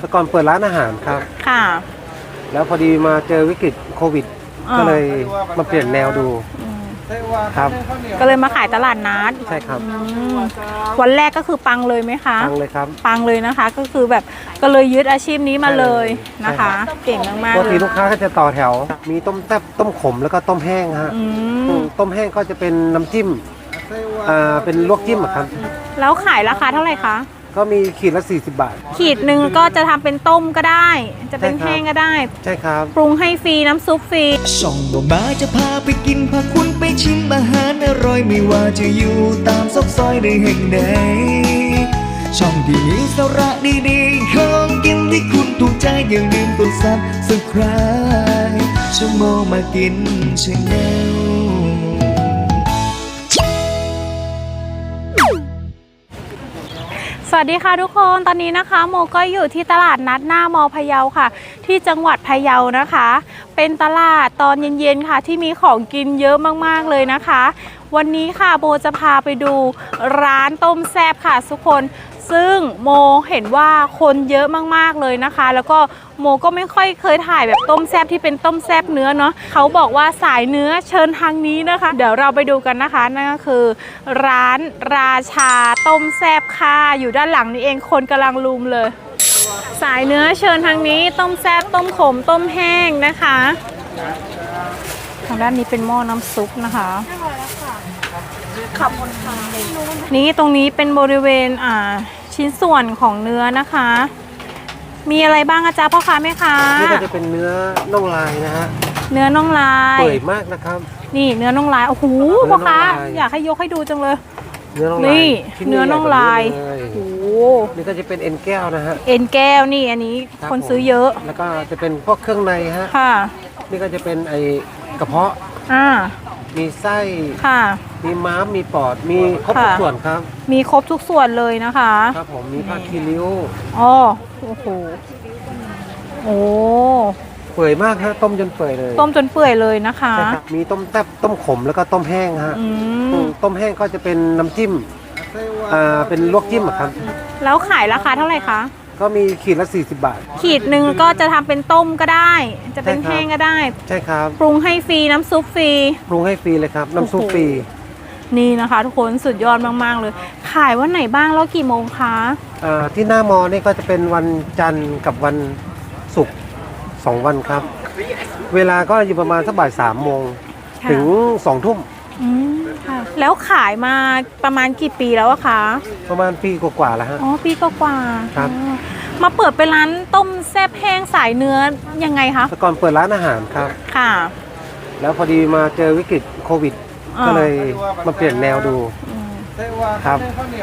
แต่ก่อนเปิดร้านอาหารครับ ค่ะ แล้วพอดีมาเจอวิกฤตโควิด อ่า ก็เลยมาเปลี่ยนแนวดูอืมครับ ก็เลยมาขายตลาดนัดใช่ครับอืมวันแรกก็คือปังเลยไหมคะ ฟังเลยครับ ปังเลยนะคะ ก็คือแบบก็เลยยึดอาชีพนี้มาเลยนะคะ เก่งมากปกๆเลติยลูกค้าก็จะต่อแถว มีต้มแซ่บต้มขมแล้วก็ต้มแห้งฮะอืมต้มแห้งก็จะเป็นน้ำจิ้มอ่าเป็นลวกจิ้มอะครับ แล้วขายราคาเท่าไหร่คะ ก็มีขีดละ 40 บาท ขีดหนึ่งก็จะทำเป็นต้มก็ได้ จะเป็นใช่ครับ แห้งก็ได้ ใช่ครับ ปรุงให้ฟรีน้ำซุปฟรีช่องบ่มาจะพาไปกินพาคุณไปชิมอาหารอร่อยไม่ว่าจะอยู่ตามซอกซอยในแห่งใดช่องที่มีสาระดีๆของกินที่คุณถูกใจอย่าลืมกดซับสไคร b e ชั่วโมงมากินชาแนล สวัสดีค่ะทุกคนตอนนี้นะคะ โมก็อยู่ที่ตลาดนัดหน้ามอพะเยาค่ะ ที่จังหวัดพะเยานะคะ เป็นตลาดตอนเย็นๆค่ะ ที่มีของกินเยอะมากๆเลยนะคะ วันนี้ค่ะโบจะพาไปดูร้านต้มแซบค่ะทุกคน ซึ่งโมเห็นว่าคนเยอะมากๆเลยนะคะ แล้วก็โมก็ไม่ค่อยเคยถ่ายแบบต้มแซบที่เป็นต้มแซบเนื้อเนาะเขาบอกว่าสายเนื้อเชิญทางนี้นะคะ เดี๋ยวเราไปดูกันนะคะนั่นก็คือ ร้านราชาต้มแซบค่ะอยู่ด้านหลังนี้เองคนกำลังลุมเลย สายเนื้อเชิญทางนี้ ต้มแซบต้มขมต้มแห้งนะคะ ทางด้านนี้เป็นหม้อน้ำซุปนะคะ นี่ตรงนี้เป็นบริเวณอ่าชิ้นส่วนของเนื้อนะคะ มีอะไรบ้างอาจารย์พ่อค้าแม่ค้านี่ก็จะเป็นเนื้อน่องลายนะฮะเนื้อน่องลายเปื่อยมากนะครับ นี่เนื้อน่องลายโอ้โหเนื้อน่พ่อองค้าลายอยากให้ยกให้ดูจังเลยเนื้อน่องลายนี่ชิ้เนื้อน่องลายใหญ่ๆแบบโอ้นี้โหเลยนี่ก็จะเป็นเอ็นแก้วนะฮะเอ็นแก้วนี่อันนี้รับคนซื้อเยอะผมแล้วก็จะเป็นพวกเครื่องในฮะค่ะ นี่ก็จะเป็นไอกระเพาะอ่า มีไส้ ค่ะ มีม้ามมีปอด มีครบทุกค่ะ ส่วนครับ มีครบทุกส่วนเลยนะคะครับผมมีผ้าคีริ้ว อ๋อโอ้โหโอ้เปื่อยมากฮะต้มจนเปื่อยเลยต้มจนเปื่อยเลยนะคะ ใช่ครับมีต้มแซ่บต้มขมแล้วก็ต้มแห้งฮะอืม ต้มแห้งก็จะเป็นน้ำจิ้มอ่าเป็นลวกจิ้มอะครับแล้วขายราคาเท่าไหร่คะ ก็มีขีดละ 40 บาท ขีดหนึ่งก็จะทำเป็นต้มก็ได้ จะเป็นใช่ครับ แห้งก็ได้ ใช่ครับปรุงให้ฟรีน้ำซุปฟรี ปรุงให้ฟรีเลยครับ น้ำซุปโอ้โห ฟรี นี่นะคะ ทุกคนสุดยอดมากๆเลย ขายวันไหนบ้างแล้วกี่โมงคะ อ่าที่หน้ามอนี่ก็จะเป็นวันจันทร์กับวันศุกร์สองวันครับ เวลาก็อยู่ประมาณสักบ่ายสามโมงค่ะ ถึงสองทุ่มอืม ค่ะ แล้วขายมาประมาณกี่ปีแล้วอะคะประมาณปีกว่าๆแล้วฮะ อ๋อปีก็กว่าๆครับ อ๋อมาเปิดเป็นร้านต้มแซ่บแห้งสายเนื้อยังไงคะแต่ก่อนเปิดร้านอาหารครับ ค่ะ แล้วพอดีมาเจอวิกฤตโควิด อ่า ก็เลยมาเปลี่ยนแนวดูอืมครับ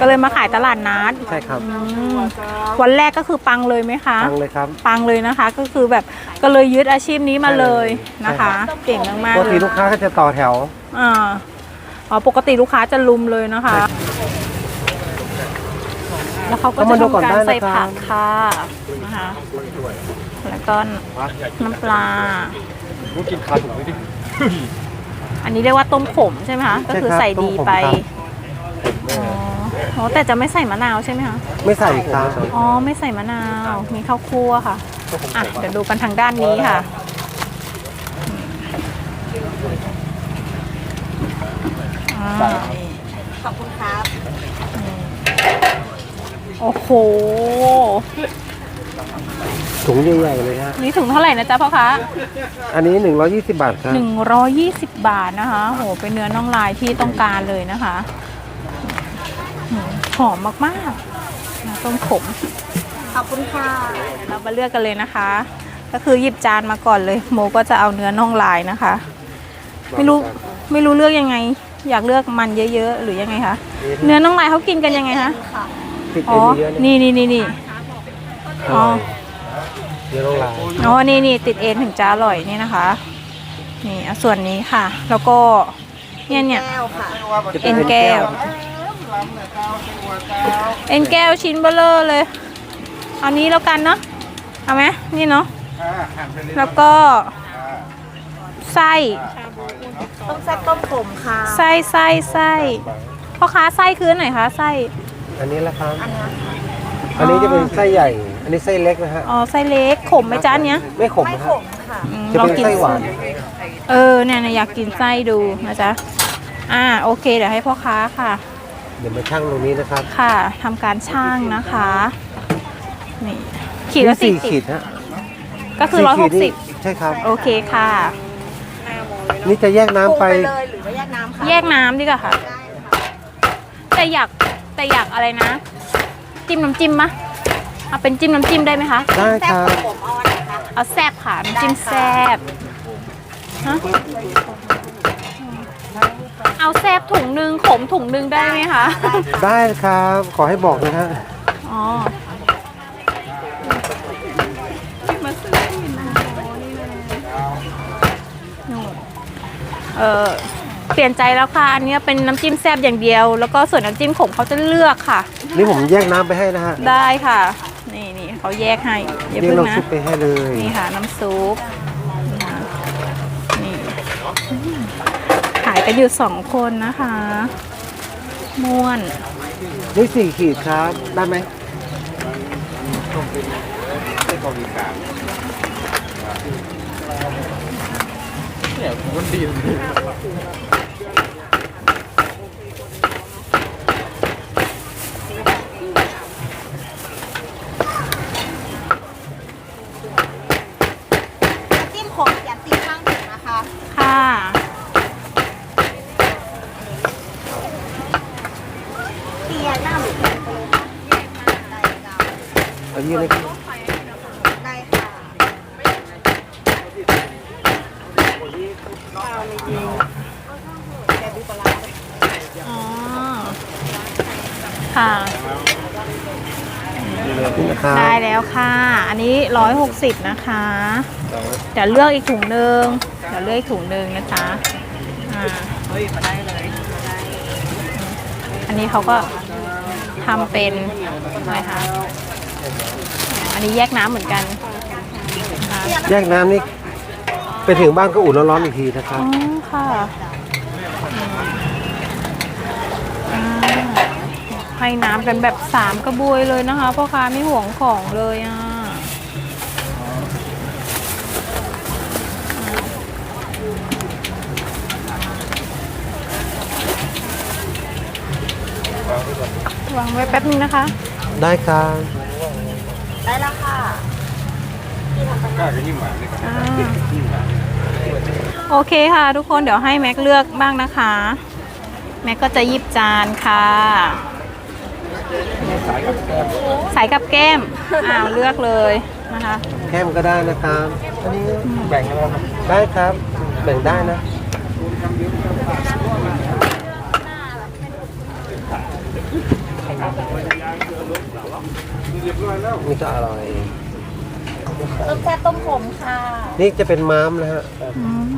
ก็เลยมาขายตลาดนัดใช่ครับอืมวันแรกก็คือปังเลยไหมคะ ฟังเลยครับ ปังเลยนะคะ ก็คือแบบก็เลยยึดอาชีพนี้มาเลยนะคะ ใช่ครับ เก่งมากปกๆเลติยลูกค้าก็จะต่อแถว อ่า อ๋อปกติลูกค้าจะลุมเลยนะคะ แล้วเขาก็เข้าจะมาดูก่อนทำการได้นะครับใส่ผักค่ะนะคะแล้วก็น้ำปลากินขาถุงไม่ได้อันนี้เรียกว่าต้มขมใช่ไหมคะก็คือใส่ดีไปอ๋ออ๋อแต่จะไม่ใส่มะนาวใช่ไหมคะไม่ใส่ครับอ๋อไม่ใส่มะนาวมีข้าวคั่วค่ะอะเดี๋ยวดูกันทางด้านนี้ค่ะ อ่าขอบคุณครับ โอ้โห ถุงใหญ่ๆเลยฮะ นี่ถุงเท่าไหร่นะจ๊ะพ่อคะอันนี้ 120 บาทครับ 120 บาทนะคะ โห เป็นเนื้อน่องลายที่ต้องการเลยนะคะอืมหอมมากๆนะต้มขม ขอบคุณค่ะ เรามาเลือกกันเลยนะคะ ก็คือหยิบจานมาก่อนเลย โมก็จะเอาเนื้อน่องลายนะคะ ไม่รู้ไม่รู้เลือกยังไง อยากเลือกมันเยอะๆ หรือยังไงคะ เนื้อน่องลายเขากินกันยังไงคะติดอ๋เอ็อนเยอะๆนี่นี่นี่นี่ อ๋อเดี๋ยวต้องลาอ๋อ นี่นี่ติดเอ็นถึงจะอร่อยนี่นะคะ นี่เอาส่วนนี้ค่ะ แล้วก็เนี่ยเนี่ยเอ็นแก้ว เอ็นแก้วชิ้นเบลเลอร์เลย เอานี้แล้วกันเนาะ เอาไหมนี่เนาะ แล้วก็ ไส้ต้มแซ่บต้มขมค่ะไส้ไส้ไส้พ่อค้าไส้คืออนไหนคะไส้ อันนี้แหละครับ อันนี้จะเป็นไส้ใหญ่อันอันนี้ไส้เล็กนะฮะ อ๋อไส้เล็กขมไหมจ้าเนี้ย ไม่ขมไม่นะขฮะมค่ะอืมจะลองเป็นกินไส้หวาน เออเนี่ยเนี่ยอยากกินไส้ดูนะจ๊ะ อ่าโอเคเดี๋ยวให้พ่อค้าค่ะ เดี๋ยวมาชั่งตรงนี้นะครับ ค่ะทำการช่างนะคะ นี่ขีดละนี่สี่สี่สิขีบดฮะ ก็คือร้อยหสี่กขีสิดบนี่ใช่ครับ โอเคค่ะ นี่จะแยกน้ำปรุงไปไปเลยหรือว่าแยกน้ำคะแยกน้ำดีกว่าค่ะแต่อยากแต่อยากอะไรนะ จิ้มน้ำจิ้มมะเอาเป็นจิ้มน้ำจิ้มได้ไหมคะ ได้แซ่ครับบผมเอาอันไหนคะ เอาแซบค่ะน้ำจิ้มแซบฮะเอาแซบถุงหนึ่งขมถุงหนึ่งได้ไหมคะ ได้ครับ ขอให้บอกนะฮะ อ๋อ เออเปลี่ยนใจแล้วค่ะ อันเนี้ยเป็นน้ำจิ้มแซบอย่างเดียว แล้วก็ส่วนน้ำจิ้มขมเขาจะเลือกค่ะ นี่ผมแยกน้ำไปให้นะฮะได้ค่ะ นี่นี่เขาแยกให้อย่าแยกเพิ่งน้ำนะซุปไปให้เลยนี่ค่ะน้ำซุปนี่ค่ะนี่อืมขายกันอยู่สองคนนะคะ ม่วน นี่สี่ขีดครับ ได้ไหม เนี่ยมันดีเลยำจิ้มขมอย่าตีข้างถึงนะคะ ค่ะ เตียหน้าหรือเตียไปเลยค่ะได้จ้า เอายืนเลยครับ ได้ค่ะ แกดูปลาร้าด้วยอ๋อ ค่ะนี่นะครับได้แล้วค่ะ อันนี้ร้อยหกสิบนะคะ เดี๋ยวเลือกอีกถุงหนึ่งเดี๋ยวเลือกอีกถุงหนึ่งนะจ๊ะอ่าอันนี้เขาก็ทำเป็นอะไรคะ อันนี้แยกน้ำเหมือนกันนะคะ แยกน้ำนี่ ไปถึงบ้านก็อุ่นร้อนๆอีกทีนะครัอ๋บ อค่ะอ่าให้น้ำกันแบบสามกระบวยเลยนะคะพ่อค้าไม่ห่วงของเลยอะวางไว้แป๊บนึงนะคะ ได้ครับ ได้แล้ว ค่ะอ่าโอเคค่ะ ทุกคนเดี๋ยวให้แม็กเลือกบ้างนะคะ แม็กก็จะหยิบจานค่ะใส่กับแก้มอ้าวเลือกเลยนะคะ แก้มก็ได้นะครับอันนี้แบ่งแล้วครับได้ครับ แบ่งได้นะนี่ก็อร่อย ต้มแซ่บต้มขมค่ะ นี่จะเป็นม้ามนะฮะอืม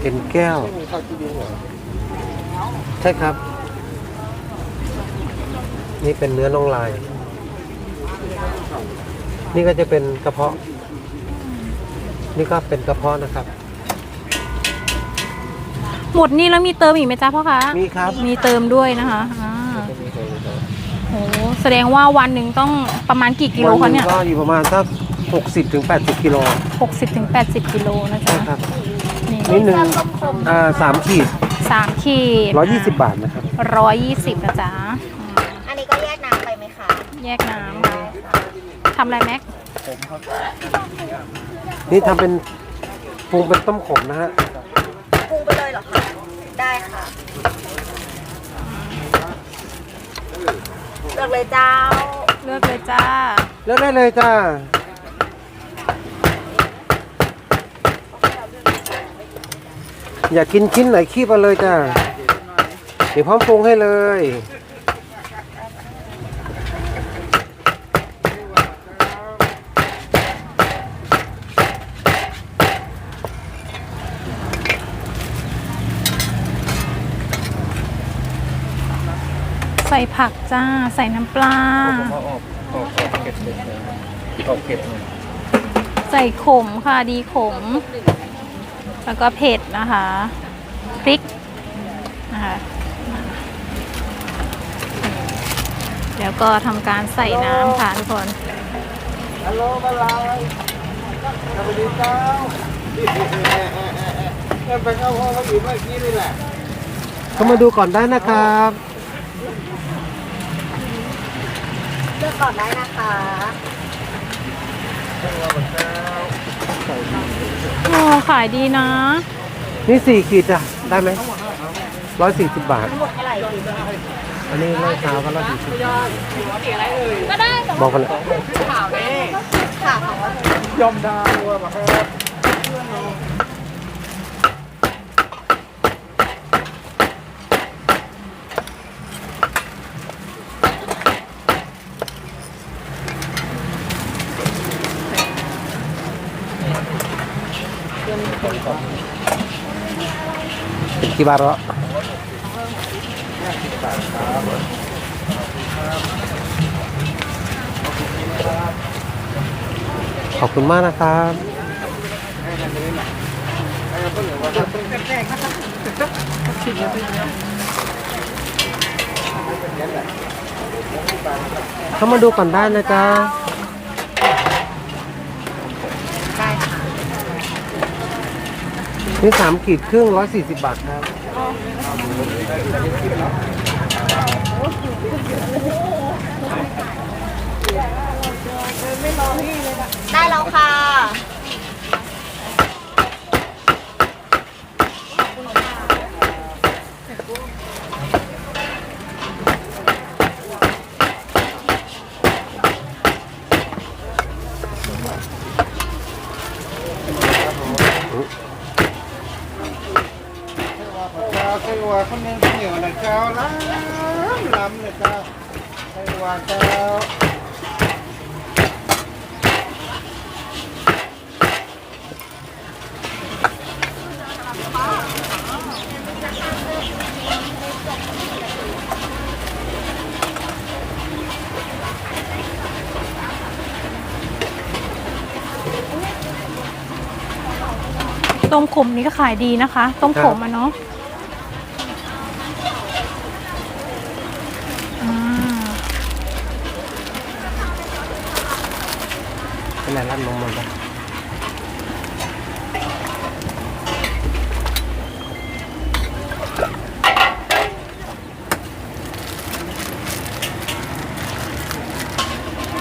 เป็นแก้ว ใช่ครับ นี่เป็นเนื้อน่องลาย นี่ก็จะเป็นกระเพาะ นี่ก็เป็นกระเพาะนะครับ หมดนี่แล้วมีเติมอีกไหมจ๊ะพ่อคะ มีครับ มีเติมด้วยนะคะอ่า โอ้แสดงว่าวันหนึ่งต้องประมาณกี่กิโลวัคะนหเนี่นึ่ยงก็อยู่ประมาณสักหกสิบถึงแปดสิบกิโลหกสิบถึงแปดสิบกิโลนะจ๊ะใช่ครับนี่นี่หนึ่งอ่าสามขีดสามขีดร้อยยี่สิบบาทนะครับร้อยยี่สิบนะจ๊ะอืมอันนี้ก็แยกน้ำไปไหมคะแยกน้ำทำอะไรแม็กนี่ทำเป็นปรุงเป็นต้มขมนะฮะปรุงไปเลยเหรอคะ ได้ค่ะ เลือกเลยเจ้า เลือกเลยจ้า เลือกได้เลยจ้า อยากกินชิ้นไหนคีบมาเลยจ้า เดี๋ยวพร้อมปรุงให้เลย ส่ผักจ้า ใส่น้ำปลาใส่ขมค่ะดีขม แล้วก็เผ็ดนะคะพริกนะคะแล้วก็ทำการใส่น้ำค่ะทุกคนฮัลโหลมาลายสวัสดีเจ้าไปเข้าห้องเขาอยู่เมื่อกี้นี่แหละ เข้ามาดูก่อนได้นะครับ เลือกก่อนได้นะคะโอ้ขายดีนะ นี่สี่ขีดอะ ได้ไหมร้อยสี่สิบบาท ทั้งหมดเท่าไหร่ดีอันนี้ร้อยเท้าก็ร้อยสี่สิบก็ได้บอกกันเลยค่ะของว่ายอมดาวมาครับ กี่บาทล้วขอบคุณมากนะครับเข้ามาดูก่อนได้นะจ๊ะ ได้ค่ะ นี่สามขีดครึ่งร้อยสี่สิบบาทครับได้แล้วค่ะ เจ้าไส้วัวคนนึงข้าวเหนียวนะเจ้าล้ำล้ำเลยเจ้าไส้วัวเจ้า ต้มขมนี่ก็ขายดีนะคะ ต้มขมอะเนาะอ่าเป็นไรร้านนมมันปะ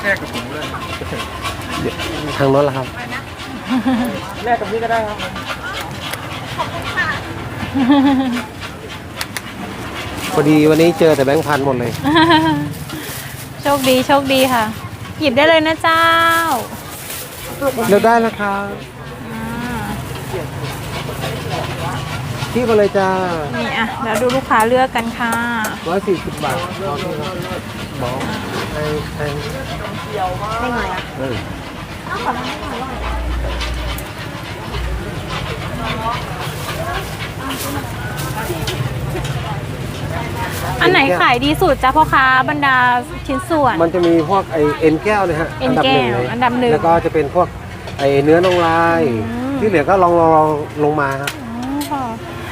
แค่กับผมเลย ทางโน้นละครับ แลกกับพี่ก็ได้ครับ พอดีวันนี้เจอแต่แบงค์พันหมดเลย โชคดีโชคดีค่ะ หยิบได้เลยนะเจ้าเลือกได้แล้วครับอ่าพี่ก็เลยจะนี่อะแล้วดูลูกค้าเลือกกันค่ะร้อยสี่สิบบาทบอกพี่ครับบอกให้ให้ได้ไงอะเอออัน ไหนขายดีสุดจ้ะพ่อค้าบรรดาชิ้นส่วน มันจะมีพวกไอเอ็นแก้วเนี่ยฮะเอ็นแก้วเลยอันดับหนึ่ง แล้วก็จะเป็นพวกไอเนื้อนองลาย อืม ที่เหลือก็ลองลองลองลงมาครับอ๋อค่ะ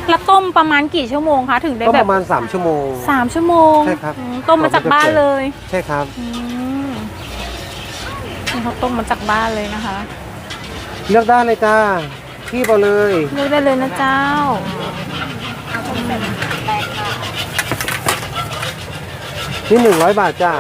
แล้วต้มประมาณกี่ชั่วโมงคะถึงได้ก็แบปบระมาณ 3 ชั่วโมง สามชั่วโมงใช่ครับ อืมต้มมาจากบ้านเลยใช่ครับ อืมนี่เขาต้มมาจากบ้านเลยนะคะ เลือกได้เลยจ้า พี่เอาเลยเลือกได้เลยนะเจ้า นี่หนึ่งร้อยบาทจ้า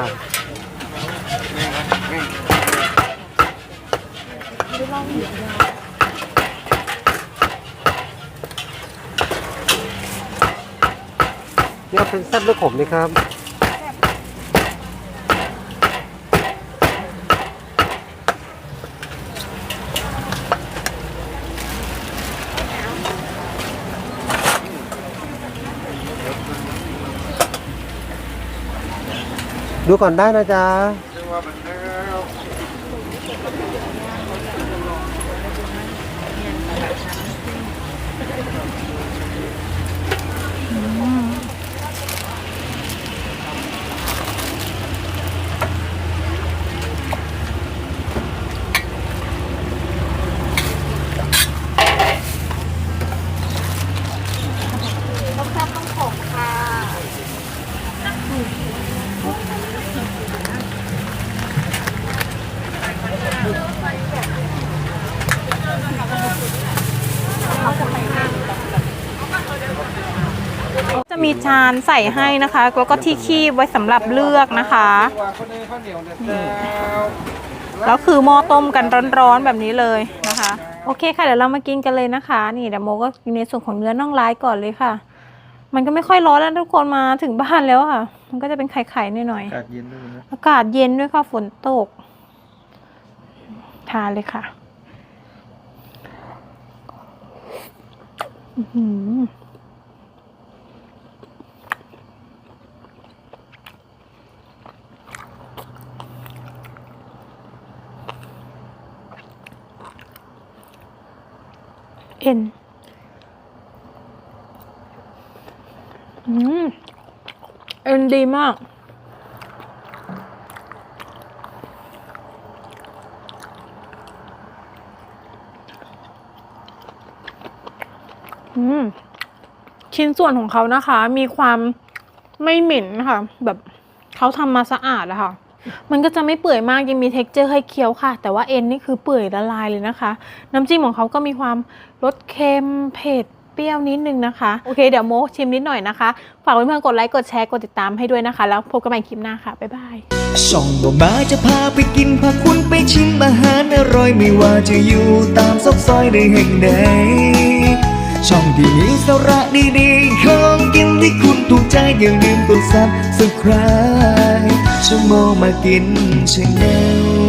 นี่เอาเป็นแซ่บด้วยขมนี่ครับ ดูก่อนได้นะจ๊ะ มีจานใส่ให้นะคะ แล้วก็ที่คีบไว้สำหรับเลือกนะคะแล้วคือหม้อต้มกันร้อนๆแบบนี้เลยนะคะ โอเคค่ะเดี๋ยวเรามากินกันเลยนะคะ นี่เดี๋ยวโมก็กินในส่วนของเนื้อน่องลายก่อนเลยค่ะ มันก็ไม่ค่อยร้อนแล้วทุกคนมาถึงบ้านแล้วค่ะ มันก็จะเป็นไข่ๆหน่อยๆอากาศเย็นด้วยนะอากาศเย็นด้วยค่ะฝนตก ทานเลยค่ะ อื้อหือ เอ็นอืมเอ็นดีมาก อืม ชิ้นส่วนของเขานะคะ มีความไม่เหม็นค่ะ แบบเขาทำมาสะอาดอะค่ะ มันก็จะไม่เปื่อยมากยังมี t e x t อร์ให้เคี้ยวค่ะ แต่ว่าเอ็นนี่คือเปื่อยละลายเลยนะคะ น้ำจิ้มของเขาก็มีความรสเค็มเผ็ดเปรี้ยวนิดนึงนะคะ โอเคเดี๋ยวโมชิมนิดหน่อยนะคะ ฝากเพื่อนๆกดไลค์ กดแชร์ กดติดตามให้ด้วยนะคะ แล้วพบกันใหม่คลิปหน้าค่ะ บ๊ายบายช่องบ่มาจะพาไปกินพาคุณไปชิมอาหารอร่อยไม่ว่าจะอยู่ตามซอกซอยในแห่งใด ช่องที่มีสาระดีๆของกินที่คุณถูกใจอย่าลืมกดซับสไคร b e ชั่วโมงมากินชาแนล